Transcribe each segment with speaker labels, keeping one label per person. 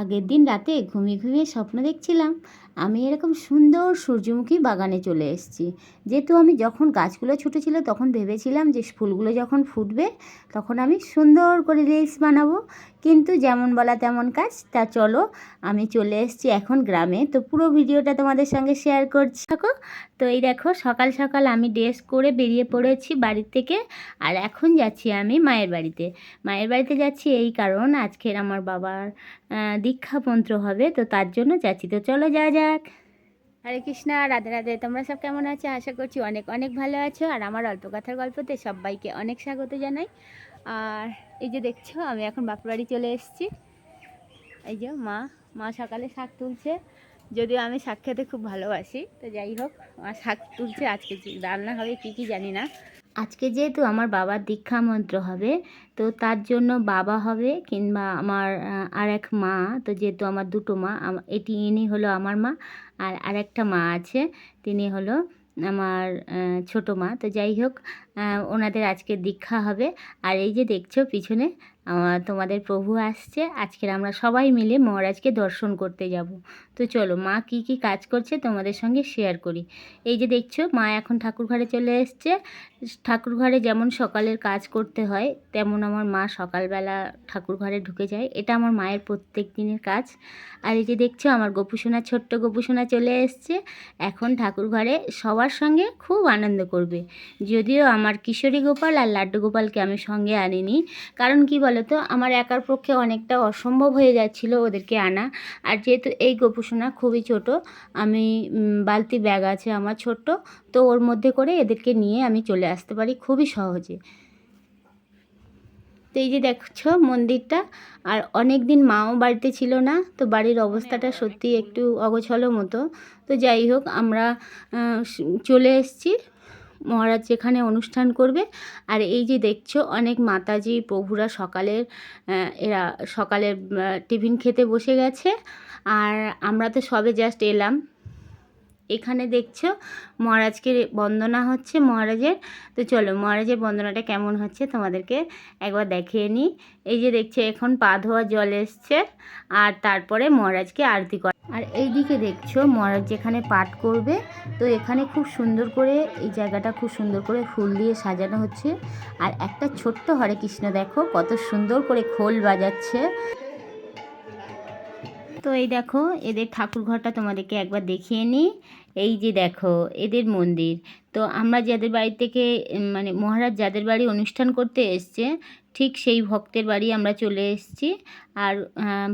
Speaker 1: আগের দিন রাতে ঘুমিয়ে ঘুমিয়ে স্বপ্ন দেখছিলাম, আমি এরকম সুন্দর সূর্যমুখী বাগানে চলে এসেছি। যেহেতু আমি যখন গাছগুলো ছোটো ছিল তখন ভেবেছিলাম যে ফুলগুলো যখন ফুটবে, তখন আমি সুন্দর করে রিলস বানাবো। কিন্তু যেমন বলা তেমন কাজ তা চলো আমি চলে এসেছি এখন গ্রামে। তো পুরো ভিডিওটা তোমাদের সঙ্গে শেয়ার করছি। থাকো তো এই দেখো সকাল সকাল আমি ড্রেস করে বেরিয়ে পড়েছি বাড়ি থেকে আর এখন যাচ্ছি আমি মায়ের বাড়িতে। মায়ের বাড়িতে যাচ্ছি এই কারণ আজকের আমার বাবার আহ, দীক্ষা মন্ত্র হবে তো তার জন্য যাচ্ছি। তো চলো যা যাক। হরে কৃষ্ণা রাধে রাধে তোমরা সব কেমন আছো? আশা করছি অনেক অনেক ভালো আছো। আর আমার অল্প কথার গল্পতে সবাইকে অনেক স্বাগত জানাই। আর এই যে দেখছ, আমি এখন বাপের বাড়ি চলে এসেছি। এই যে মা মা সকালে শাক তুলছে। যদিও আমি শাক খেতে খুব ভালোবাসি, তো যাই হোক, মা শাক তুলছে আজকে রান্না হবে কি কি জানি না। আজকে যেহেতু আমার বাবার দীক্ষা মন্ত্র হবে, তো তার জন্য বাবা হবে কিংবা আমার আর এক মা, তো যেহেতু আমার দুটো মা এটি ইনি হলো আমার মা আর আরেকটা মা আছে, তিনি হলো আমার ছোট মা। তো যাই হোক ওনাদের আজকে দীক্ষা হবে। আর এই যে দেখছ পিছনে তোমাদের প্রভু আসছে। আজকের আমরা সবাই মিলে মহারাজকে দর্শন করতে যাব। তো চলো, মা কি কি কাজ করছে তোমাদের সঙ্গে শেয়ার করি। এই যে দেখছ, মা এখন ঠাকুর ঘরে চলে এসছে। ঠাকুর ঘরে যেমন সকালের কাজ করতে হয়, তেমন আমার মা সকালবেলা ঠাকুর ঘরে ঢুকে যায়। এটা আমার মায়ের প্রত্যেক দিনের কাজ। আর এই যে দেখছ, আমার গোপুসোনা ছোট্ট গোপুসোনা চলে এসছে। এখন ঠাকুর ঘরে সবার সঙ্গে খুব আনন্দ করবে। যদিও আমার কিশোরী গোপাল আর লাড্ডু গোপালকে আমি সঙ্গে আনিনি। কারণ কি বলতো, আমার একার পক্ষে অনেকটা অসম্ভব হয়ে যাচ্ছিল ওদেরকে আনা। আর যেহেতু এই গোপুসোনা খুবই ছোট, আমি বালতি ব্যাগ আছে আমার ছোট্ট, তো ওর মধ্যে করে এদেরকে নিয়ে আমি চলে আসতে পারি খুবই সহজে। তো এই যে দেখছ মন্দিরটা, আর অনেক দিন মাও বাড়িতে ছিল না, তো বাড়ির অবস্থাটা সত্যি একটু অগোছলো মতো। তো যাই হোক, আমরা চলে এসেছি। মহারাজ যেখানে অনুষ্ঠান করবে। আর এই যে দেখছ, অনেক মাতাজি, প্রভুরা সকালের এরা সকালের টিফিন খেতে বসে গেছে। আর আমরা তো সবে জাস্ট এলাম। এখানে দেখছ, মহারাজকে বন্দনা হচ্ছে মহারাজের। তো চলো, মহারাজের বন্দনাটা কেমন হচ্ছে তোমাদেরকে একবার দেখিয়ে নিই। এই যে দেখছ, এখন পা ধোয়া জল এসছে। আর তারপরে মহারাজকে আরতি করা আর এই দিকে দেখছ মহারাজ যেখানে পাঠ করবে, তো এখানে খুব সুন্দর করে, এই জায়গাটা খুব সুন্দর করে ফুল দিয়ে সাজানো হচ্ছে। আর একটা ছোট্ট হরে কৃষ্ণ দেখো, কত সুন্দর করে খোল বাজাচ্ছে। তো এই দেখো, এদের ঠাকুর ঘরটা তোমাদেরকে একবার দেখিয়ে নিই। এই যে দেখো, এদের মন্দির। তো আমরা যাদের বাড়ি থেকে মানে মহারাজ যাদের বাড়ি অনুষ্ঠান করতে এসছে ঠিক সেই ভক্তের বাড়ি আমরা চলে এসেছি। আর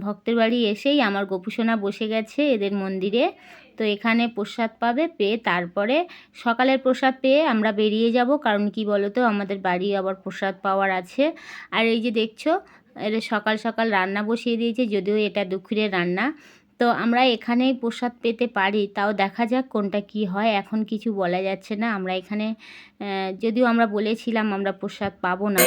Speaker 1: ভক্তের বাড়ি এসেই আমার গোপুসোনা বসে গেছে এদের মন্দিরে। তো এখানে প্রসাদ পাবে, পেয়ে তারপরে সকালের প্রসাদ পেয়ে আমরা বেরিয়ে যাব। কারণ কি বলো তো আমাদের বাড়ি আবার প্রসাদ পাওয়ার আছে। আর এই যে দেখছ এটা সকাল সকাল রান্না বসিয়ে দিয়েছে, যদিও এটা দুপুরের রান্না। তো আমরা এখানেই প্রসাদ পেতে পারি তাও দেখা যাক কোনটা কি হয় এখন কিছু বলা যাচ্ছে না আমরা এখানে যদিও আমরা বলেছিলাম আমরা প্রসাদ পাবো না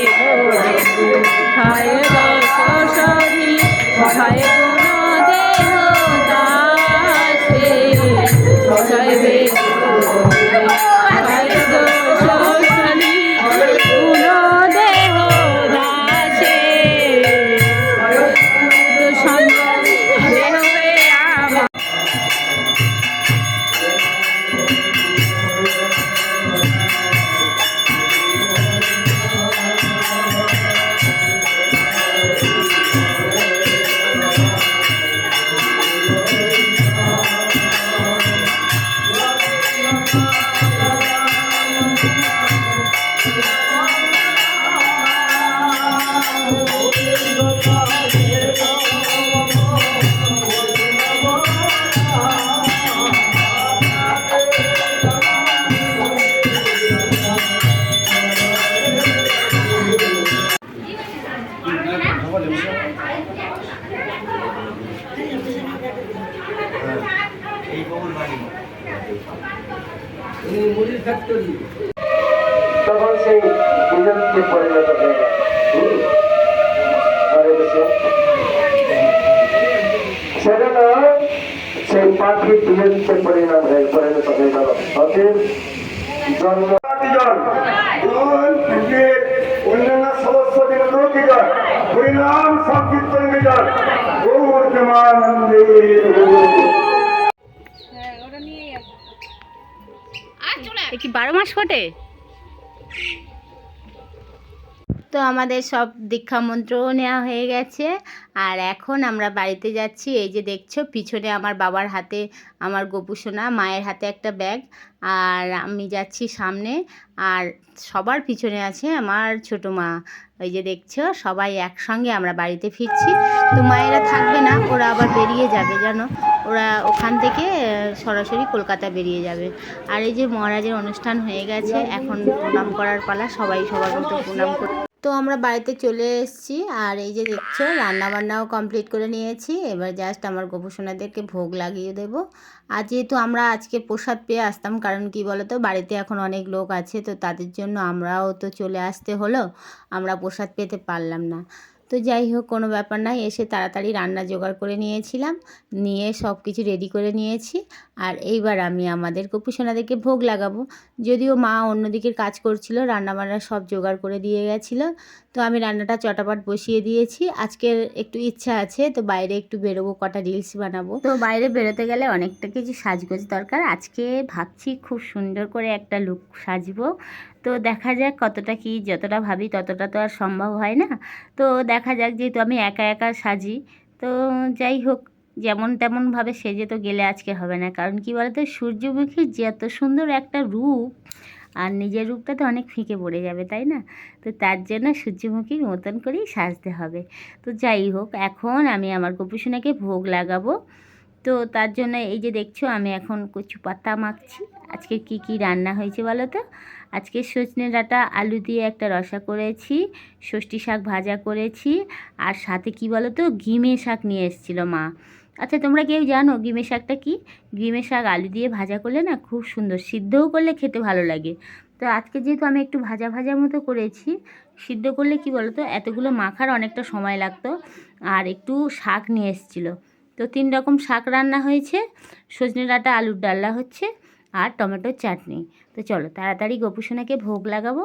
Speaker 2: তখন সেই বিলুপ্তি পরিণত হয়ে সেজন্য সেই পাখি বিলুপ্তি পরিণাম হয়ে পরিণত হয়ে গেল। অতএব জন্ম
Speaker 3: অন্যান্য সদস্য বিন্দু বিজন সংকীর্তন বিজন গৌরকে
Speaker 1: কি বারো মাস ফোটে তো আমাদের সব দীক্ষা মন্ত্রও নেওয়া হয়ে গেছে। আর এখন আমরা বাড়িতে যাচ্ছি, এই যে দেখছ পিছনে আমার বাবার হাতে আমার গোপুসোনা মায়ের হাতে একটা ব্যাগ। আর আমি যাচ্ছি সামনে, আর সবার পিছনে আছে আমার ছোটো মা। ওই যে দেখছ সবাই একসঙ্গে আমরা বাড়িতে ফিরছি। তো মায়েরা থাকবে না, ওরা আবার বেরিয়ে যাবে, জানো? ওরা ওখান থেকে সরাসরি কলকাতা বেরিয়ে যাবে। আর এই যে মহারাজের অনুষ্ঠান হয়ে গেছে, এখন প্রণাম করার পালা, সবাই সবার মতো প্রণাম করে তো আমরা বাড়িতে চলে এসেছি। আর এই যে দেখছ রান্না বান্নাও কমপ্লিট করে নিয়েছি। এবার জাস্ট আমার গোপসোনাদেরকে ভোগ লাগিয়ে দেব। আর যেহেতু আমরা আজকে প্রসাদ পেয়ে আসতাম, কারণ কি বলতো, বাড়িতে এখন অনেক লোক আছে, তো তাদের জন্য আমরাও তো চলে আসতে হলো। আমরা প্রসাদ পেতে পারলাম না। তো যাই হোক, কোনো ব্যাপার নাই এসে তাড়াতাড়ি রান্না জোগাড় করে নিয়েছিলাম। নিয়ে সব কিছু রেডি করে নিয়েছি। আর এইবার আমি আমাদের গোপুসোনাদেরকে ভোগ লাগাবো। যদিও মা অন্যদিকের কাজ করছিল, রান্নাবান্না সব জোগাড় করে দিয়ে গেছিল। তো আমি রান্নাটা চটাপট বসিয়ে দিয়েছি। আজকের একটু ইচ্ছা আছে, তো বাইরে একটু বেরোবো, কটা রিলস বানাবো। তো বাইরে বেরোতে গেলে অনেকটা কিছু সাজগোজ দরকার। আজকে ভাবছি খুব সুন্দর করে একটা লুক সাজবো। তো দেখা যাক কতটা কি যতটা ভাবি ততটা তো আর সম্ভব হয় না। তো দেখা যাক যেহেতু আমি একা একা সাজি, তো যাই হোক, যেমন তেমনভাবে সেজে তো গেলে আজকে হবে না। কারণ কি বলতো? সূর্যমুখীর যে এত সুন্দর একটা রূপ, আর নিজের রূপটা তো অনেক ফিকে পড়ে যাবে, তাই না? তো তার জন্য সূর্যমুখীর মতন করেই সাজতে হবে। তো যাই হোক, এখন আমি আমার গোপুসোনাকে ভোগ লাগাবো। তো তার জন্য এই যে দেখছ, আমি এখন কচু পাতা মাখছি। আজকে কি কি রান্না হয়েছে বলো তো? আজকে সজনে ডাঁটা, আলু দিয়ে একটা রসা করেছি, ষষ্ঠী শাক ভাজা করেছি, আর সাথে কি বলো তো, ঘিমে শাক নিয়ে এসেছিল মা। আচ্ছা তোমরা কেউ জানো গিমে শাকটা কি? গিমে শাক আলু দিয়ে ভাজা করলে না খুব সুন্দর, সিদ্ধও করলে খেতে ভালো লাগে। তো আজকে যেহেতু আমি একটু ভাজা ভাজা মতো করেছি, সিদ্ধ করলে কি বলো তো, এতগুলো মাখার অনেকটা সময় লাগতো, আর একটু শাক নিয়ে এসেছিল। তো তিন রকম শাক রান্না হয়েছে সজনে ডাঁটা, আলুর ডাল্লা হচ্ছে আর টমেটোর চাটনি তো চলো তাড়াতাড়ি গোপুসোনাকে ভোগ লাগাবো,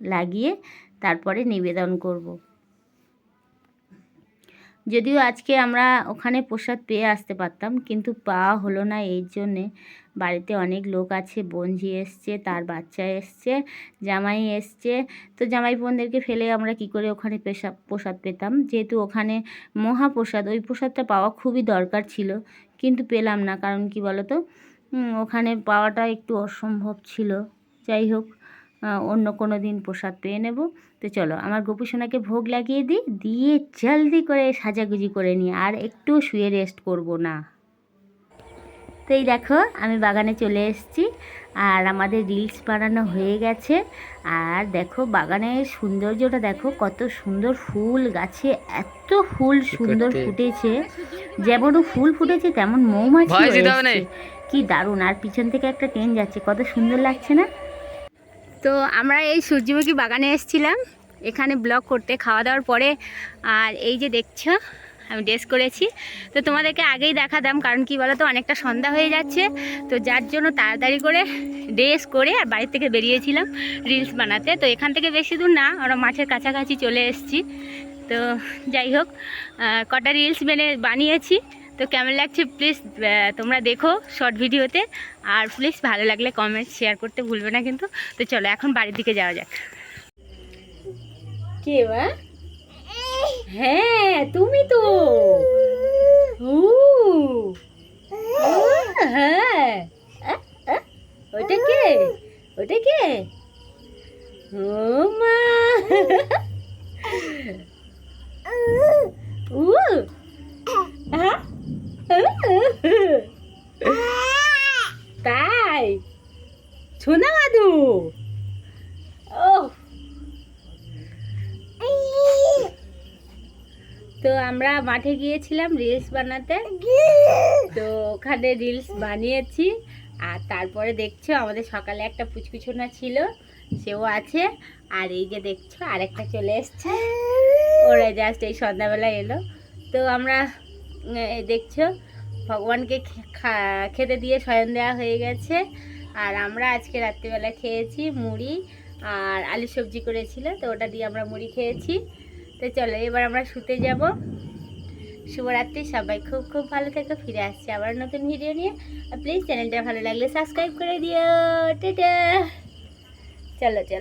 Speaker 1: লাগিয়ে তারপরে নিবেদন করব। যদিও আজকে আমরা ওখানে প্রসাদ পেয়ে আসতে পারতাম, কিন্তু পাওয়া হলো না। এই জন্যে বাড়িতে অনেক লোক আছে বঞ্জি এসছে, তার বাচ্চা এসছে, জামাই এসছে। তো জামাই বোনদেরকে ফেলে আমরা কি করে ওখানে পেশা, প্রসাদ পেতাম? যেহেতু ওখানে মহাপ্রসাদ, ওই প্রসাদটা পাওয়া খুবই দরকার ছিল, কিন্তু পেলাম না। কারণ কি বলো তো ওখানে পাওয়াটা একটু অসম্ভব ছিল। যাই হোক অন্য কোনো দিন প্রসাদ পেয়ে নেব। তো চলো আমার গোপুসোনাকে ভোগ লাগিয়ে দিই দিয়ে জলদি করে সাজাগুজি করে নিই আর একটু শুয়ে রেস্ট করব না। তো এই দেখো আমি বাগানে চলে এসেছি আর আমাদের রিলস বানানো হয়ে গেছে। আর দেখো বাগানের সৌন্দর্যটা দেখো কত সুন্দর ফুল গাছে এত ফুল সুন্দর ফুটেছে। যেমন ফুল ফুটেছে তেমন মৌমাছি। কি দারুণ আর পিছন থেকে একটা ট্রেন যাচ্ছে কত সুন্দর লাগছে না? তো আমরা এই সূর্যমুখী বাগানে এসেছিলাম। এখানে ব্লগ করতে, খাওয়া দাওয়ার পরে। আর এই যে দেখছ, আমি ড্রেস করেছি। তো তোমাদেরকে আগেই দেখাতাম, কারণ কি বলো তো অনেকটা সন্ধ্যা হয়ে যাচ্ছে। তো যার জন্য তাড়াতাড়ি করে ড্রেস করে আর বাড়ি থেকে বেরিয়েছিলাম রিলস বানাতে। তো এখান থেকে বেশি দূর না, আমরা মাঠের কাছাকাছি চলে এসেছি। তো যাই হোক কটা রিলস মেনে বানিয়েছি। তো কেমন লাগছে প্লিজ তোমরা দেখো শর্ট ভিডিওতে আর প্লিজ ভালো লাগলে কমেন্ট শেয়ার করতে ভুলবে না কিন্তু। তো চলো, এখন বাড়ির দিকে যাওয়া যাক। কে বা হ্যাঁ তুমি তো। হ্যাঁ। ওটা কে? ওটা কে? ও মা ও হ্যাঁ? তাই সোনা মাধু ও তো আমরা মাঠে গিয়েছিলাম রিলস বানাতে। তো ওখানে রিলস বানিয়েছি। আর তারপরে দেখছ আমাদের সকালে একটা পুচকুচোনা ছিল সেও আছে। আর এই যে দেখছ আরেকটা চলে এসছে। ওরা জাস্ট এই সন্ধ্যাবেলা এলো। তো আমরা দেখছ ভগবানকে খেতে দিয়ে শয়ন দেওয়া হয়ে গেছে। আর আমরা আজকে রাত্রিবেলা খেয়েছি মুড়ি আর আলু সবজি করেছিল তো ওটা দিয়ে আমরা মুড়ি খেয়েছি। তো চলো এবার আমরা শুতে যাব। শুভরাত্রি, সবাই খুব খুব ভালো থেকো, ফিরে আসছি আবার নতুন ভিডিও নিয়ে। আর প্লিজ চ্যানেলটা ভালো লাগলে সাবস্ক্রাইব করে দিও। টেটা। চলো চলো।